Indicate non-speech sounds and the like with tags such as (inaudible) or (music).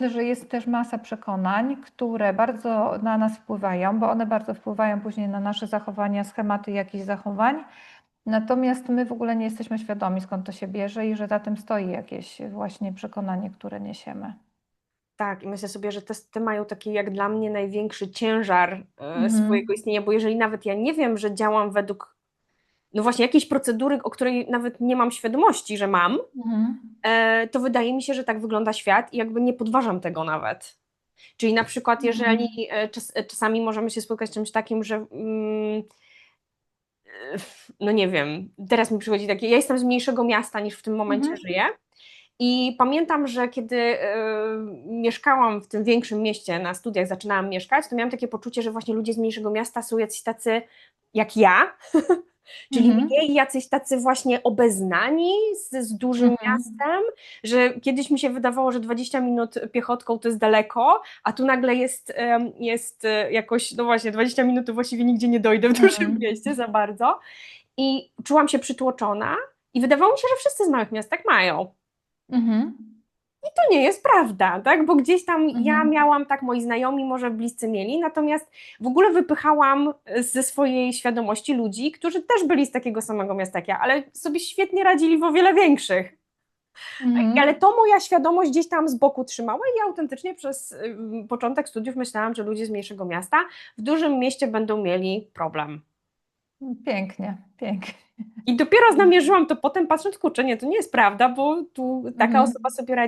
Myślę, że jest też masa przekonań, które bardzo na nas wpływają, bo one bardzo wpływają później na nasze zachowania, schematy jakichś zachowań. Natomiast my w ogóle nie jesteśmy świadomi, skąd to się bierze i że za tym stoi jakieś właśnie przekonanie, które niesiemy. Tak, i myślę sobie, że testy mają taki jak dla mnie największy ciężar e, Mhm. swojego istnienia, bo jeżeli nawet ja nie wiem, że działam według no właśnie jakiejś procedury, o której nawet nie mam świadomości, że mam, Mhm. e, to wydaje mi się, że tak wygląda świat i jakby nie podważam tego nawet. Czyli na przykład, jeżeli Mhm. e, czas, e, czasami możemy się spotkać z czymś takim, że mm, no nie wiem, teraz mi przychodzi takie, ja jestem z mniejszego miasta niż w tym momencie Mhm. żyję. I pamiętam, że kiedy e, mieszkałam w tym większym mieście, na studiach zaczynałam mieszkać, to miałam takie poczucie, że właśnie ludzie z mniejszego miasta są jacyś tacy jak ja, (laughs) czyli Mhm. mniej jacyś tacy właśnie obeznani z, z dużym Mhm. miastem, że kiedyś mi się wydawało, że 20 minut piechotką to jest daleko, a tu nagle jest, jest e, jakoś, no właśnie, 20 minut to właściwie nigdzie nie dojdę w dużym Mhm. (laughs) mieście za bardzo. I czułam się przytłoczona i wydawało mi się, że wszyscy z małych miast tak mają Mhm. To nie jest prawda, tak? Bo gdzieś tam ja Mhm. miałam, tak moi znajomi może bliscy mieli, natomiast w ogóle wypychałam e, ze swojej świadomości ludzi, którzy też byli z takiego samego miasta jak ja, ale sobie świetnie radzili w o wiele większych. Mhm. Ale to moja świadomość gdzieś tam z boku trzymała i ja autentycznie przez ym, początek studiów myślałam, że ludzie z mniejszego miasta w dużym mieście będą mieli problem. Pięknie, pięknie. I dopiero znamierzyłam to potem, patrząc, kurczę, nie, to nie jest prawda, bo tu taka Mhm. osoba sobie radzi